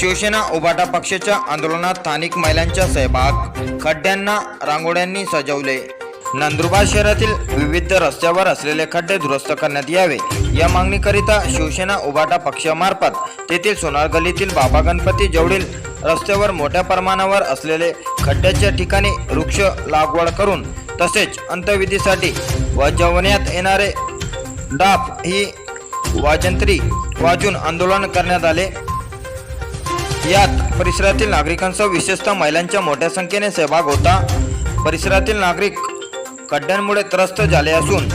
शिवसेना उभाटा पक्षाच्या आंदोलनात स्थानिक महिलांचा सहभाग खड्ड्यांना रांगोळ्यांनी सजवले. नंदुरबार शहरातील विविध रस्त्यावर असलेले खड्डे दुरुस्त करण्यात यावे या मागणीकरिता शिवसेना उभाटा पक्षामार्फत तेथील सोनार गल्लीतील बाबा गणपती जवळील रस्त्यावर मोठ्या प्रमाणावर असलेले खड्ड्याच्या ठिकाणी वृक्ष लागवड करून तसेच अंत्यविधीसाठी वाजवण्यात येणारे डाफ ही वाजंत्री वाजून आंदोलन करण्यात आले. यात परिसरातील नागरिकांसह विशेषतः महिलांच्या मोठ्या संख्येने सहभाग होता. परिसरातील नागरिक खड्ड्यांमुळे त्रस्त झाले असून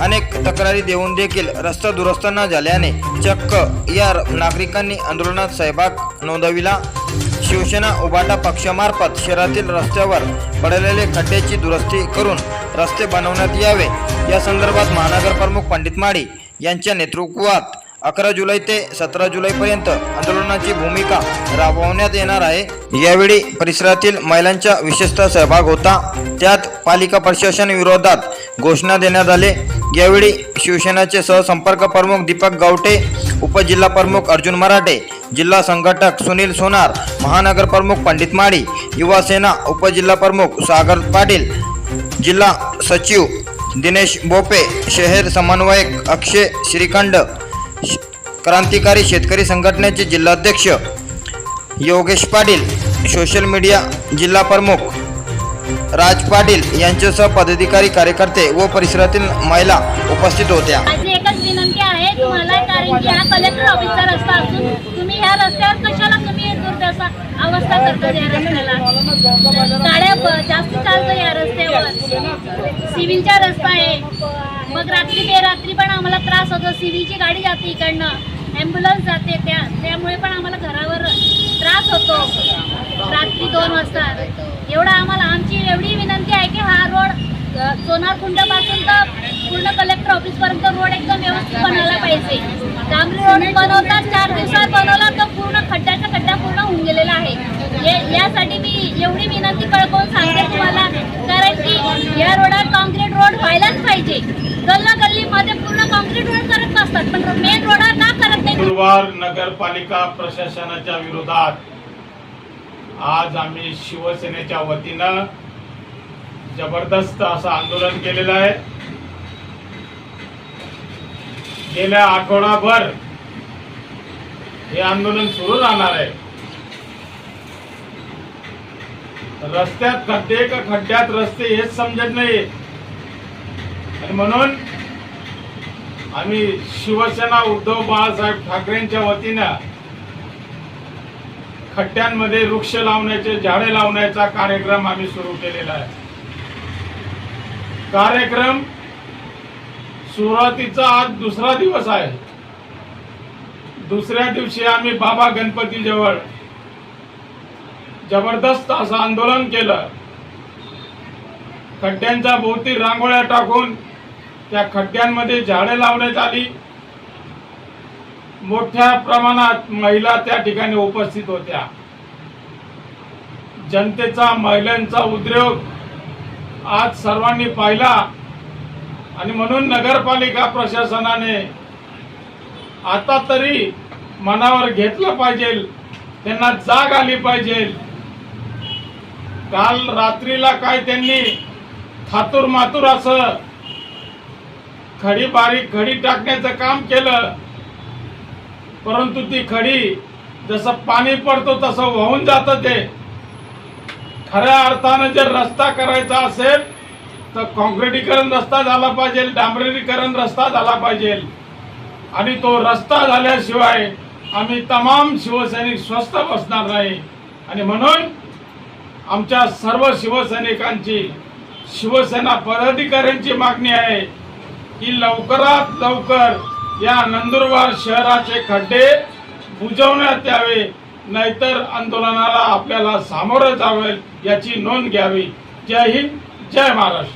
अनेक तक्रारी देऊन देखील रस्ता दुरुस्त न झाल्याने चक्क या नागरिकांनी आंदोलनात सहभाग नोंदविला. शिवसेना उबाटा पक्षामार्फत शहरातील रस्त्यावर पडलेले खड्ड्याची दुरुस्ती करून रस्ते बनवण्यात यावे. या संदर्भात महानगर प्रमुख पंडित माळी यांच्या नेतृत्वात अकरा जुलै ते सतरा जुलैपर्यंत आंदोलनाची भूमिका राबवण्यात येणार आहे. यावेळी परिसरातील महिलांचा विशेषतः सहभाग होता. त्यात पालिका प्रशासन विरोधात घोषणा देण्यात आले. यावेळी शिवसेनेचे सहसंपर्क प्रमुख दीपक गावटे उपजिल्हा प्रमुख अर्जुन मराठे जिल्हा संघटक सुनील सोनार महानगर प्रमुख पंडित माळी युवासेना उपजिल्हा प्रमुख सागर पाटील जिल्हा सचिव दिनेश बोपे शहर समन्वयक अक्षय श्रीखंड क्रांतिकारी शेतकरी संघटनेचे जिल्हाध्यक्ष योगेश पाटील सोशल मीडिया जिल्हा प्रमुख राज पाटील यांच्यासह पदाधिकारी कार्यकर्ते व परिसरातील महिला उपस्थित होत्या. माझी एकच विनंती आहे तुम्हाला कारण की हा कलेक्टर ऑफिसचा रस्ता असून तुम्ही ह्या रस्त्यावर कशाला अवस्था करता या रस्त्याला. गाड्या जास्त चालतं या रस्त्यावर. सिव्हिलचा रस्ता आहे. मग रात्री बेरात्री पण आम्हाला त्रास होतो. सिव्हिलची गाडी जाते इकडनं. ॲम्ब्युलन्स जाते त्या त्यामुळे पण आम्हाला घरावर त्रास होतो. रात्री दोन वाजता. एवढा आम्हाला आमची एवढी विनंती आहे की हा रोड सोनारकुंडपासून तर पूर्ण कलेक्टर ऑफिसपर्यंत रोड एकदम व्यवस्थित बनायला पाहिजे. डांबरी रोड बनवतात चार दिवसात बनवला तर पूर्ण खड्ड्याचा खड्डा पूर्ण होऊन गेलेला आहे ये- यासाठी मी एवढी विनंती कळकवून सांगते तुम्हाला कारण की या रोडात कॉन्क्रीट रोड व्हायलाच पाहिजे. गल्ला गल्लीमध्ये पूर्ण कॉन्क्रीट रोड करत नसतात पण मेन रोडात ना करत नाही? गुरुवार नगरपालिका प्रशासनाच्या विरोधात आज आम्ही शिवसेनेच्या वतीनं जबरदस्त असं आंदोलन केलेलं आहे. गेल्या आठवडाभर हे आंदोलन सुरू राहणार आहे. रस्त्यात खड्डे का खड्ड्यात रस्ते हेच समजत नाही आणि म्हणून आम्ही शिवसेना उद्धव बाळासाहेब ठाकरेंच्या वतीनं खड्ड्यांमध्ये वृक्ष लावण्याचे झाडे लावण्याचा कार्यक्रम आम्ही सुरू केलेला आहे. कार्यक्रम सुरुवातीचा आज दुसरा दिवस आहे. दुसऱ्या दिवशी आम्ही बाबा गणपती जवळ जबरदस्त असं आंदोलन केलं. खड्ड्यांच्या भोवती रांगोळ्या टाकून त्या खड्ड्यांमध्ये झाडे लावण्यात आली. मोठ्या प्रमाणात महिला त्या ठिकाणी उपस्थित होत्या. जनतेचा महिलांचा उद्योग आज सर्वांनी पाहिला आणि म्हणून नगरपालिका प्रशासनाने आता तरी मनावर घेतलं पाहिजे त्यांना जाग आली पाहिजे. काल रात्रीला काय त्यांनी थातूर मातूर असं खडी बारीक खडी टाकण्याचं काम केलं. परंतु ती खडी जसं पाणी पडतो तसं वाहून जात ते. खऱ्या अर्थानं जर रस्ता करायचा असेल तर कॉन्क्रिटीकरण रस्ता झाला पाहिजे डांबरीकरण रस्ता झाला पाहिजे. आणि तो रस्ता झाल्याशिवाय आम्ही तमाम शिवसैनिक स्वस्थ बसणार नाही. आणि म्हणून आमच्या सर्व शिवसैनिकांची शिवसेना पदाधिकाऱ्यांची मागणी आहे की लवकरात लवकर या नंदुरबार शहराचे खड्डे बुजवण्यात यावे नाहीतर आंदोलनाला आपल्याला सामोरं जावे याची नोंद घ्यावी. जय हिंद जय महाराष्ट्र.